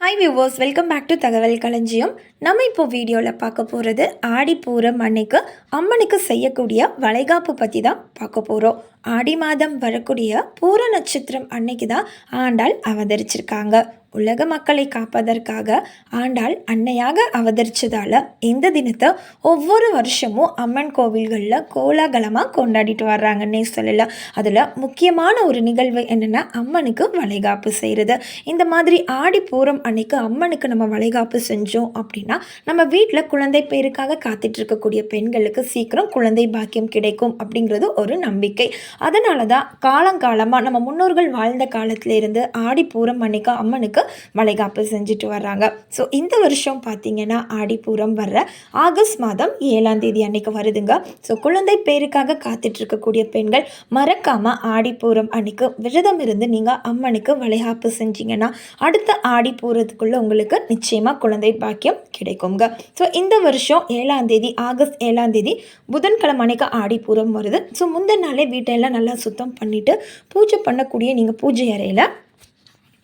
Hi viewers welcome back to Thagaval Kalanjiyam நம்ம இப்போ வீடியோவில் பார்க்க போகிறது ஆடிப்பூரம் அன்னைக்கு அம்மனுக்கு செய்யக்கூடிய வளைகாப்பு பற்றி தான் பார்க்க போகிறோம் ஆடி மாதம் வரக்கூடிய பூர நட்சத்திரம் அன்னைக்கு தான் ஆண்டாள் அவதரிச்சிருக்காங்க. உலக மக்களை காப்பதற்காக ஆண்டாள் அன்னையாக அவதரிச்சதால இந்த தினத்தை ஒவ்வொரு வருஷமும் அம்மன் கோவில்களில் கோலாகலமாக கொண்டாடிட்டு வர்றாங்கன்னே சொல்லலாம். அதில் முக்கியமான ஒரு நிகழ்வு என்னென்னா அம்மனுக்கு வளைகாப்பு செய்கிறது இந்த மாதிரி ஆடி பூரம் அன்னைக்கு அம்மனுக்கு நம்ம வளைகாப்பு செஞ்சோம் அப்படின்னா நம்ம வீட்டில் குழந்தை பேருக்காக காத்துட்டு இருக்கக்கூடிய பெண்களுக்கு சீக்கிரம் குழந்தை பாக்கியம் கிடைக்கும் அப்படிங்கிறது ஒரு நம்பிக்கை. அதனால தான் காலங்காலமாக நம்ம முன்னோர்கள் வாழ்ந்த காலத்திலேருந்து ஆடி பூரம் அன்னைக்கு அம்மனுக்கு வளைகாப்பு செஞ்சுட்டு வர்றாங்க. ஸோ இந்த வருஷம் பார்த்தீங்கன்னா ஆடிப்பூரம் வர்ற ஆகஸ்ட் மாதம் ஏழாம் தேதி அன்னைக்கு வருதுங்க. ஸோ குழந்தை பேருக்காக காத்துட்டு இருக்கக்கூடிய பெண்கள் மறக்காமல் ஆடிப்பூரம் அன்னைக்கு விரதம் இருந்து நீங்கள் அம்மனுக்கு வளைகாப்பு செஞ்சீங்கன்னா அடுத்த ஆடிப்பூரத்துக்குள்ளே உங்களுக்கு நிச்சயமாக குழந்தை பாக்கியம் கிடைக்குங்க. ஸோ இந்த வருஷம் ஏழாம் தேதி ஆகஸ்ட் ஏழாம் தேதி புதன்கிழமை அன்னைக்கு ஆடிப்பூரம் வருது. ஸோ முந்தின நாளே வீட்டை எல்லாம் நல்லா சுத்தம் பண்ணிவிட்டு பூஜை பண்ணக்கூடிய நீங்கள் பூஜை அறையில்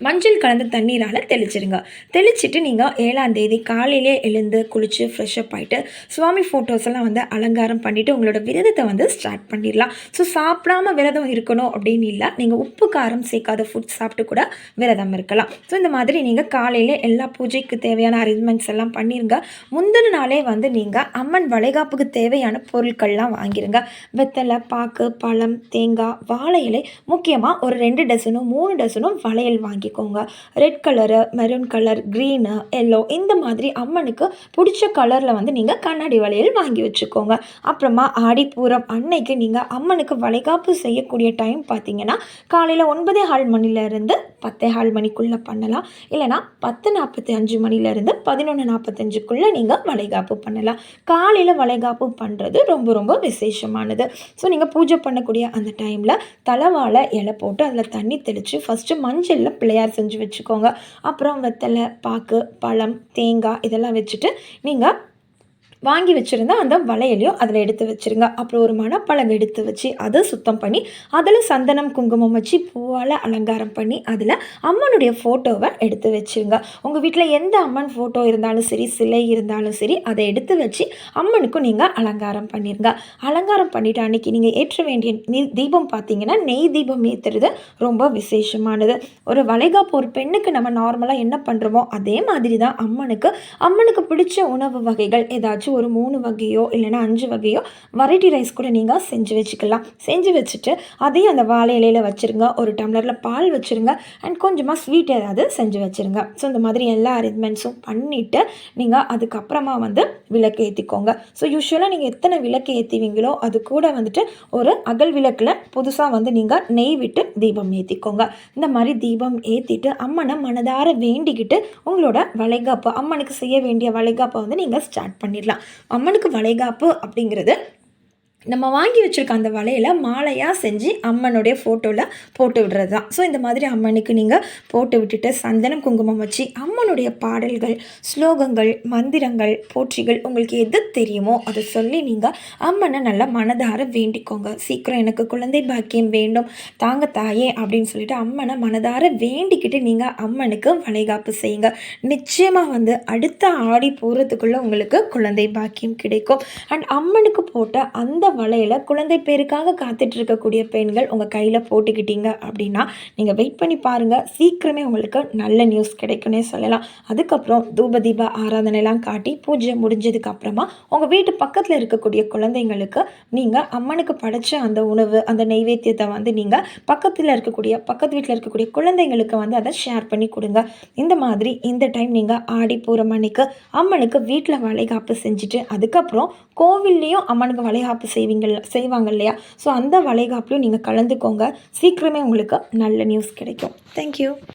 மஞ்சள் கலந்த தண்ணீரால் தெளிச்சிருங்க. தெளிச்சிட்டு நீங்கள் ஏழாம் தேதி காலையிலே எழுந்து குளித்து ஃப்ரெஷ் அப் ஆகிட்டு சுவாமி ஃபோட்டோஸ் எல்லாம் வந்து அலங்காரம் பண்ணிவிட்டு உங்களோட விரதத்தை வந்து ஸ்டார்ட் பண்ணிடலாம். ஸோ சாப்பிடாம விரதம் இருக்கணும் அப்படின்னு இல்லை நீங்கள் உப்பு காரம் சேர்க்காத ஃபுட் சாப்பிட்டு கூட விரதம் இருக்கலாம். ஸோ இந்த மாதிரி நீங்கள் காலையில் எல்லா பூஜைக்கு தேவையான அரேஞ்ச்மெண்ட்ஸ் எல்லாம் பண்ணிடுங்க முந்தின நாளே வந்து நீங்கள் அம்மன் வளைகாப்புக்கு தேவையான பொருட்கள்லாம் வாங்கிடுங்க வெத்தலை பாக்கு பழம் தேங்காய் வாழை இலை முக்கியமாக ஒரு ரெண்டு டசனும் மூணு டசனும் வளையல் வாங்கி வச்சுக்கோங்க red colour maroon colour green yellow இந்த மாதிரி அம்மனுக்கு பிடிச்ச கலரில் வந்து நீங்கள் கண்ணாடி வளையல் வாங்கி வச்சுக்கோங்க. அப்புறமா ஆடிப்பூரம் அன்னைக்கு நீங்கள் அம்மனுக்கு வளைகாப்பு செய்யக்கூடிய டைம் பார்த்தீங்கன்னா காலையில் ஒன்பதே ஹால் மணிலேருந்து பத்தே ஹால் மணிக்குள்ளே பண்ணலாம். இல்லைனா பத்து நாற்பத்தி அஞ்சு மணிலேருந்து பதினொன்று நாற்பத்தஞ்சுக்குள்ளே நீங்கள் வளைகாப்பு பண்ணலாம். காலையில் வளைகாப்பு பண்ணுறது ரொம்ப ரொம்ப விசேஷமானது. ஸோ நீங்கள் பூஜை பண்ணக்கூடிய அந்த டைமில் தலைவாழை இலை போட்டு அதில் தண்ணி தெளித்து ஃபஸ்ட்டு மஞ்சளில் பிள்ளையார் செஞ்சு வச்சுக்கோங்க. அப்புறம் வெத்தலை பாக்கு பழம் தேங்காய் இதெல்லாம் வச்சுட்டு நீங்கள் வாங்கி வச்சுருந்தா அந்த வளையலையும் அதில் எடுத்து வச்சுருங்க. அப்புறம் ஒரு மணப்பழம் எடுத்து வச்சு அதை சுத்தம் பண்ணி அதில் சந்தனம் குங்குமம் வச்சு பூவால் அலங்காரம் பண்ணி அதில் அம்மனுடைய ஃபோட்டோவை எடுத்து வச்சுருங்க. உங்கள் வீட்டில் எந்த அம்மன் ஃபோட்டோ இருந்தாலும் சரி சிலை இருந்தாலும் சரி அதை எடுத்து வச்சு அம்மனுக்கும் நீங்கள் அலங்காரம் பண்ணிடுங்க அலங்காரம் பண்ணிவிட்டு அன்றைக்கி நீங்கள் ஏற்ற வேண்டிய நீ தீபம் பார்த்தீங்கன்னா நெய் தீபம் ஏற்றுறது ரொம்ப விசேஷமானது. ஒரு வளைகாப்பு ஒரு பெண்ணுக்கு நம்ம நார்மலாக என்ன பண்ணுறோமோ அதே மாதிரி தான் அம்மனுக்கு. அம்மனுக்கு பிடிச்ச உணவு வகைகள் ஏதாச்சும் ஒரு மூணு வகையோ இல்லைனா அஞ்சு வகையோ வெரைட்டி ரைஸ் கூட நீங்கள் செஞ்சு வச்சுக்கலாம். செஞ்சு வச்சுட்டு அதையும் அந்த வாழை இலையில் வச்சுருங்க. ஒரு டம்ளரில் பால் வச்சுருங்க. அண்ட் கொஞ்சமாக ஸ்வீட் ஏதாவது செஞ்சு வச்சுருங்க. ஸோ இந்த மாதிரி எல்லா அரேஞ்ச்மெண்ட்ஸும் பண்ணிவிட்டு நீங்கள் அதுக்கப்புறமா வந்து விளக்கு ஏற்றிக்கோங்க ஸோ யூஸ்வலாக நீங்கள் எத்தனை விளக்கு ஏற்றுவீங்களோ அது கூட வந்துட்டு ஒரு அகல் விளக்கில் புதுசாக வந்து நீங்கள் நெய் விட்டு தீபம் ஏற்றிக்கோங்க இந்த மாதிரி தீபம் ஏற்றிட்டு அம்மனை மனதார வேண்டிக்கிட்டு உங்களோட வளைகாப்பு அம்மனுக்கு செய்ய வேண்டிய வளைகாப்பை வந்து நீங்கள் ஸ்டார்ட் பண்ணிடலாம். அம்மனுக்கு வளைகாப்பு அப்படிங்கிறது நம்ம வாங்கி வச்சுருக்க அந்த வலையில் மாலையாக செஞ்சு அம்மனுடைய ஃபோட்டோவில் போட்டு விடுறது தான் ஸோ இந்த மாதிரி அம்மனுக்கு நீங்கள் போட்டு விட்டுட்டு சந்தனம் குங்குமம் வச்சு அம்மனுடைய பாடல்கள் ஸ்லோகங்கள் மந்திரங்கள் போற்றிகள் உங்களுக்கு எது தெரியுமோ அதை சொல்லி நீங்கள் அம்மனை நல்லா மனதார வேண்டிக்கோங்க. சீக்கிரம் எனக்கு குழந்தை பாக்கியம் வேண்டும் தாங்க தாயே அப்படின்னு சொல்லிட்டு அம்மனை மனதார வேண்டிக்கிட்டு நீங்கள் அம்மனுக்கு வளைகாப்பு செய்யுங்க. நிச்சயமாக வந்து அடுத்த ஆடி போகிறதுக்குள்ளே உங்களுக்கு குழந்தை பாக்கியம் கிடைக்கும். அண்ட் அம்மனுக்கு போட்ட அந்த வலையில் குழந்தை பேருக்காக காத்துட்டு இருக்கக்கூடிய பெண்கள் உங்கள் கையில் போட்டுக்கிட்டீங்க அப்படின்னா நீங்கள் வெயிட் பண்ணி பாருங்கள் சீக்கிரமே உங்களுக்கு நல்ல நியூஸ் கிடைக்கும்னே சொல்லலாம். அதுக்கப்புறம் தூப தீப ஆராதனைலாம் காட்டி பூஜை முடிஞ்சதுக்கு அப்புறமா உங்கள் வீட்டு பக்கத்தில் இருக்கக்கூடிய குழந்தைங்களுக்கு நீங்கள் அம்மனுக்கு படைச்ச அந்த உணவு அந்த நைவேத்தியத்தை வந்து நீங்கள் பக்கத்தில் இருக்கக்கூடிய பக்கத்து வீட்டில் இருக்கக்கூடிய குழந்தைங்களுக்கு வந்து அதை ஷேர் பண்ணி கொடுங்க. இந்த மாதிரி இந்த டைம் நீங்கள் ஆடி பூரம் மணிக்கு அம்மனுக்கு வீட்டில் வளைகாப்பு செஞ்சுட்டு அதுக்கப்புறம் கோவில்லையும் அம்மனுக்கு வளைகாப்பு செய்ய செய்வீங்கள் செய்வாங்க இல்லையா? ஸோ அந்த வளைகாப்புலையும் நீங்கள் கலந்துக்கோங்க. சீக்கிரமே உங்களுக்கு நல்ல நியூஸ் கிடைக்கும். தேங்க்யூ